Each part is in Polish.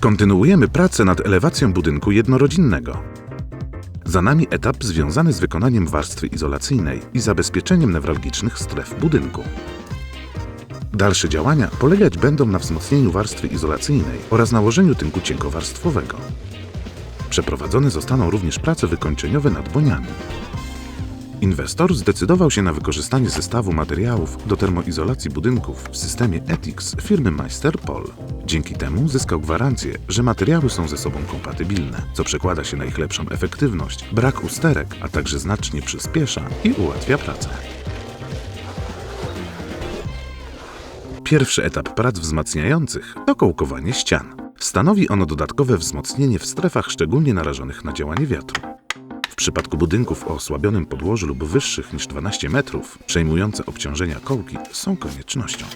Kontynuujemy pracę nad elewacją budynku jednorodzinnego. Za nami etap związany z wykonaniem warstwy izolacyjnej i zabezpieczeniem newralgicznych stref budynku. Dalsze działania polegać będą na wzmocnieniu warstwy izolacyjnej oraz nałożeniu tynku cienkowarstwowego. Przeprowadzone zostaną również prace wykończeniowe nad boniami. Inwestor zdecydował się na wykorzystanie zestawu materiałów do termoizolacji budynków w systemie ETICS firmy Meister Pol. Dzięki temu zyskał gwarancję, że materiały są ze sobą kompatybilne, co przekłada się na ich lepszą efektywność, brak usterek, a także znacznie przyspiesza i ułatwia pracę. Pierwszy etap prac wzmacniających to kołkowanie ścian. Stanowi ono dodatkowe wzmocnienie w strefach szczególnie narażonych na działanie wiatru. W przypadku budynków o osłabionym podłożu lub wyższych niż 12 metrów, przejmujące obciążenia kołki są koniecznością.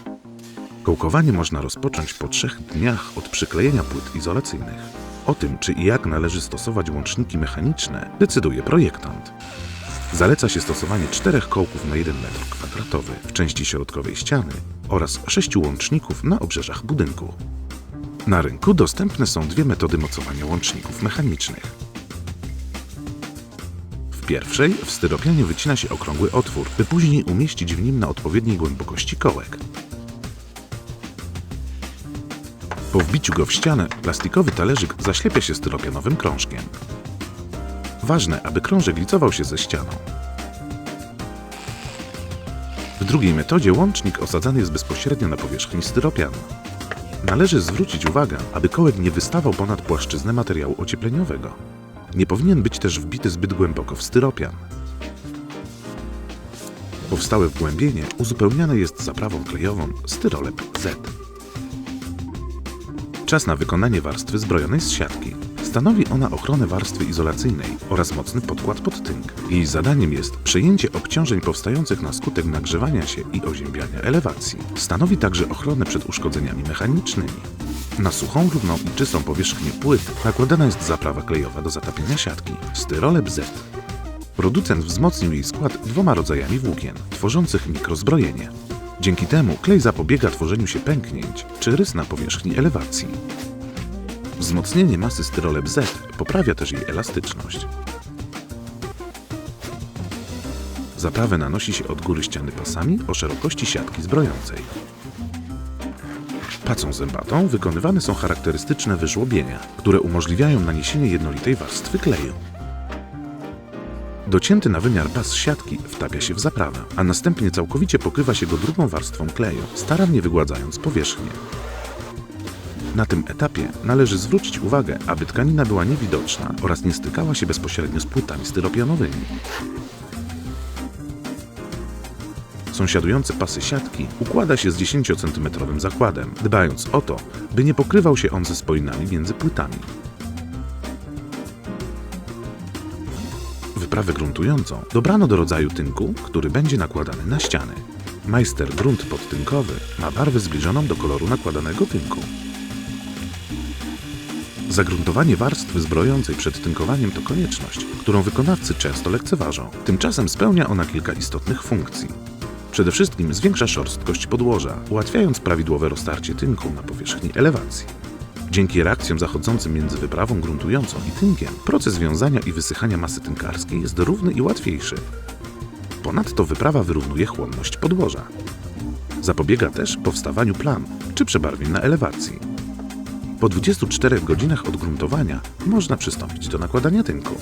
Kołkowanie można rozpocząć po trzech dniach od przyklejenia płyt izolacyjnych. O tym, czy i jak należy stosować łączniki mechaniczne, decyduje projektant. Zaleca się stosowanie czterech kołków na 1 m2 w części środkowej ściany oraz sześciu łączników na obrzeżach budynku. Na rynku dostępne są dwie metody mocowania łączników mechanicznych. Pierwszej w styropianie wycina się okrągły otwór, by później umieścić w nim na odpowiedniej głębokości kołek. Po wbiciu go w ścianę, plastikowy talerzyk zaślepia się styropianowym krążkiem. Ważne, aby krążek licował się ze ścianą. W drugiej metodzie łącznik osadzany jest bezpośrednio na powierzchni styropianu. Należy zwrócić uwagę, aby kołek nie wystawał ponad płaszczyznę materiału ociepleniowego. Nie powinien być też wbity zbyt głęboko w styropian. Powstałe wgłębienie uzupełniane jest zaprawą klejową Styrolep Z. Czas na wykonanie warstwy zbrojonej z siatki. Stanowi ona ochronę warstwy izolacyjnej oraz mocny podkład pod tynk. Jej zadaniem jest przejęcie obciążeń powstających na skutek nagrzewania się i oziębiania elewacji. Stanowi także ochronę przed uszkodzeniami mechanicznymi. Na suchą, równą i czystą powierzchnię płyt nakładana jest zaprawa klejowa do zatapienia siatki Styrolep Z. Producent wzmocnił jej skład dwoma rodzajami włókien, tworzących mikrozbrojenie. Dzięki temu klej zapobiega tworzeniu się pęknięć czy rys na powierzchni elewacji. Wzmocnienie masy Styrolep Z poprawia też jej elastyczność. Zaprawę nanosi się od góry ściany pasami o szerokości siatki zbrojącej. Pacą zębatą wykonywane są charakterystyczne wyżłobienia, które umożliwiają naniesienie jednolitej warstwy kleju. Docięty na wymiar pas siatki wtapia się w zaprawę, a następnie całkowicie pokrywa się go drugą warstwą kleju, starannie wygładzając powierzchnię. Na tym etapie należy zwrócić uwagę, aby tkanina była niewidoczna oraz nie stykała się bezpośrednio z płytami styropianowymi. Sąsiadujące pasy siatki układa się z 10 cm zakładem, dbając o to, by nie pokrywał się on ze spoinami między płytami. Wyprawę gruntującą dobrano do rodzaju tynku, który będzie nakładany na ściany. Majster grunt podtynkowy ma barwę zbliżoną do koloru nakładanego tynku. Zagruntowanie warstwy zbrojącej przed tynkowaniem to konieczność, którą wykonawcy często lekceważą. Tymczasem spełnia ona kilka istotnych funkcji. Przede wszystkim zwiększa szorstkość podłoża, ułatwiając prawidłowe roztarcie tynku na powierzchni elewacji. Dzięki reakcjom zachodzącym między wyprawą gruntującą i tynkiem, proces wiązania i wysychania masy tynkarskiej jest równy i łatwiejszy. Ponadto wyprawa wyrównuje chłonność podłoża. Zapobiega też powstawaniu plam czy przebarwień na elewacji. Po 24 godzinach od gruntowania można przystąpić do nakładania tynku.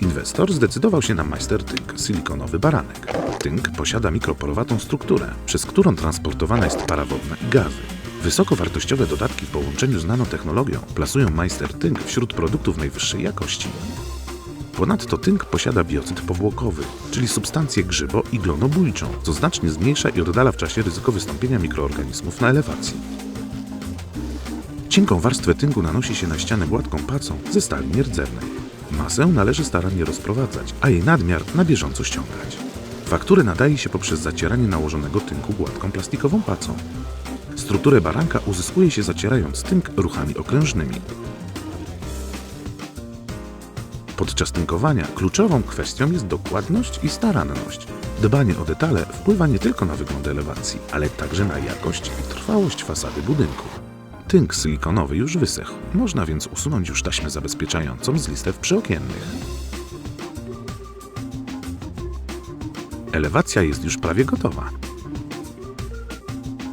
Inwestor zdecydował się na Meister Tynk silikonowy baranek. Tynk posiada mikroporowatą strukturę, przez którą transportowana jest para wodna i gazy. Wysokowartościowe dodatki w połączeniu z nanotechnologią plasują Meister Tynk wśród produktów najwyższej jakości. Ponadto tynk posiada biocyd powłokowy, czyli substancję grzybo- i glonobójczą, co znacznie zmniejsza i oddala w czasie ryzyko wystąpienia mikroorganizmów na elewacji. Cienką warstwę tynku nanosi się na ścianę gładką pacą ze stali nierdzewnej. Masę należy starannie rozprowadzać, a jej nadmiar na bieżąco ściągać. Fakturę nadaje się poprzez zacieranie nałożonego tynku gładką plastikową pacą. Strukturę baranka uzyskuje się zacierając tynk ruchami okrężnymi. Podczas tynkowania kluczową kwestią jest dokładność i staranność. Dbanie o detale wpływa nie tylko na wygląd elewacji, ale także na jakość i trwałość fasady budynku. Tynk silikonowy już wysechł, można więc usunąć już taśmę zabezpieczającą z listew przyokiennych. Elewacja jest już prawie gotowa.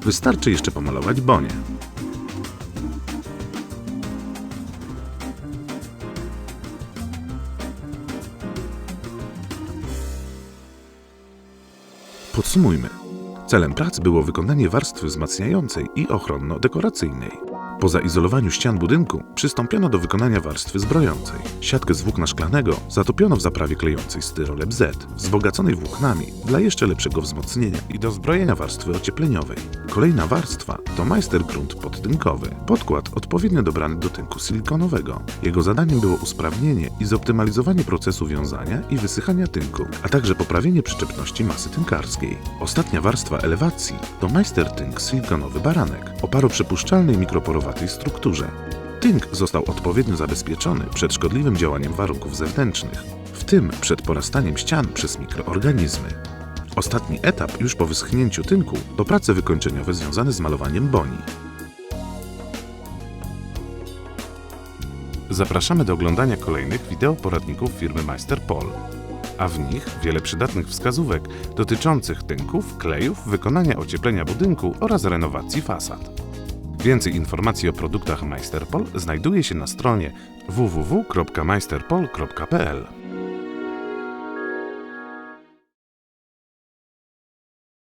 Wystarczy jeszcze pomalować bonie. Podsumujmy. Celem prac było wykonanie warstwy wzmacniającej i ochronno-dekoracyjnej. Po zaizolowaniu ścian budynku przystąpiono do wykonania warstwy zbrojącej. Siatkę z włókna szklanego zatopiono w zaprawie klejącej styrolep Z, wzbogaconej włóknami dla jeszcze lepszego wzmocnienia i do zbrojenia warstwy ociepleniowej. Kolejna warstwa to majstergrunt podtynkowy, podkład odpowiednio dobrany do tynku silikonowego. Jego zadaniem było usprawnienie i zoptymalizowanie procesu wiązania i wysychania tynku, a także poprawienie przyczepności masy tynkarskiej. Ostatnia warstwa elewacji to majstertynk silikonowy baranek o paroprzepuszczalnej strukturze. Tynk został odpowiednio zabezpieczony przed szkodliwym działaniem warunków zewnętrznych, w tym przed porastaniem ścian przez mikroorganizmy. Ostatni etap już po wyschnięciu tynku to prace wykończeniowe związane z malowaniem boni. Zapraszamy do oglądania kolejnych wideo poradników firmy Meister Pol, a w nich wiele przydatnych wskazówek dotyczących tynków, klejów, wykonania ocieplenia budynku oraz renowacji fasad. Więcej informacji o produktach Meisterpol znajduje się na stronie www.meisterpol.pl.